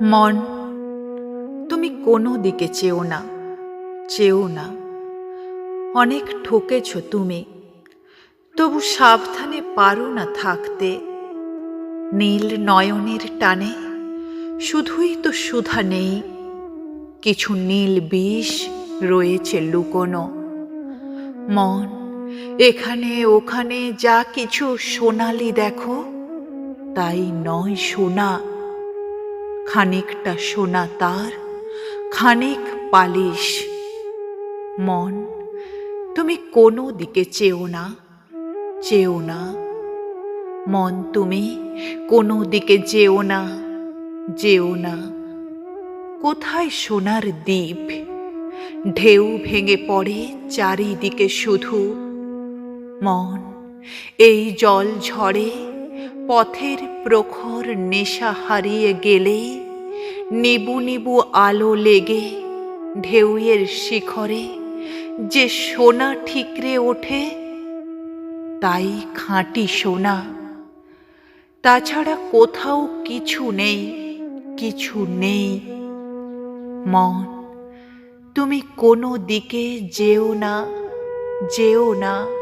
মন, তুমি কোনো দিকে চেও না চেও না। অনেক ঠকেছ তুমি, তবু সাবধানে পারো না থাকতে। নীল নয়নের টানে শুধুই তো সুধা নেই, কিছু নীল বিষ রয়েছে লুকোনো। মন, এখানে ওখানে যা কিছু সোনালি দেখো, তাই নয় সোনা। খানিকটা সোনা তার, খানিক পালিশ। মন, তুমি কোনো দিকে চেও না চেও না। মন, তুমি কোনো দিকে যেও না যেও না। কোথায় সোনার দ্বীপ? ঢেউ ভেঙে পড়ে চারিদিকে শুধু। মন, এই জল ঝড়ে পথের প্রখর নেশা হারিয়ে গেলে নিবু নিবু আলো লেগে ঢেউয়ের শিখরে যে সোনা ঠিকরে ওঠে, তাই খাঁটি সোনা। তাছাড়া কোথাও কিছু নেই কিছু নেই। মন, তুমি কোনো দিকে যেও না যেও না।